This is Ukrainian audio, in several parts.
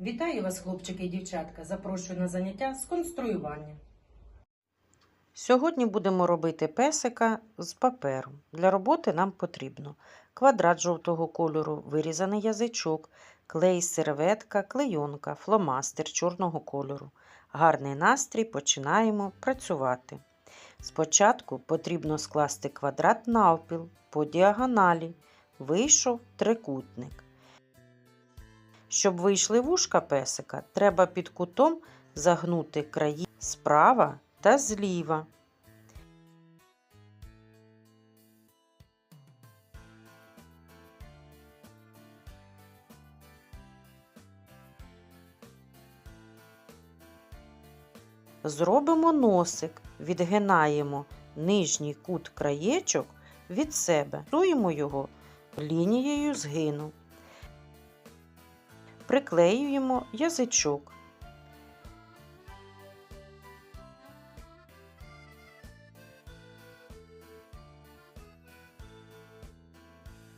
Вітаю вас, хлопчики і дівчатка. Запрошую на заняття з конструювання. Сьогодні будемо робити песика з паперу. Для роботи нам потрібно квадрат жовтого кольору, вирізаний язичок, клей, серветка, клейонка, фломастер чорного кольору. Гарний настрій, починаємо працювати. Спочатку потрібно скласти квадрат навпіл по діагоналі. Вийшов трикутник. Щоб вийшли вушка песика, треба під кутом загнути краї справа та зліва. Зробимо носик, відгинаємо нижній кут краєчок від себе, Рисуємо його лінією згину. Приклеюємо язичок.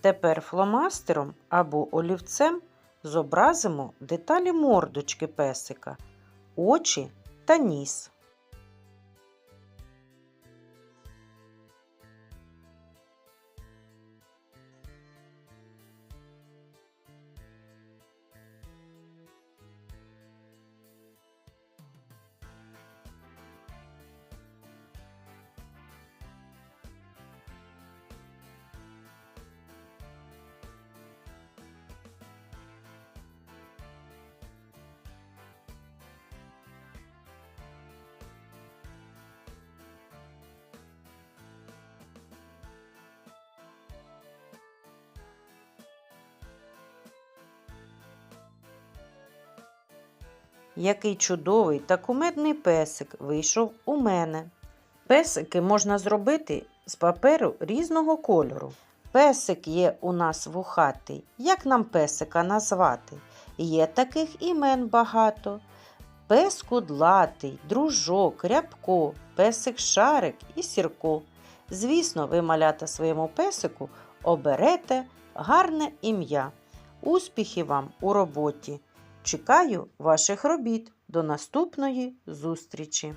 Тепер фломастером або олівцем зобразимо деталі мордочки песика, очі та ніс. Який чудовий та кумедний песик вийшов у мене. Песики можна зробити з паперу різного кольору. Песик є у нас вухатий. Як нам песика назвати? Є таких імен багато. Пес кудлатий, дружок, рябко, песик шарик і сірко. Звісно, ви малята своєму песику оберете гарне ім'я. Успіхів вам у роботі! Чекаю ваших робіт. До наступної зустрічі!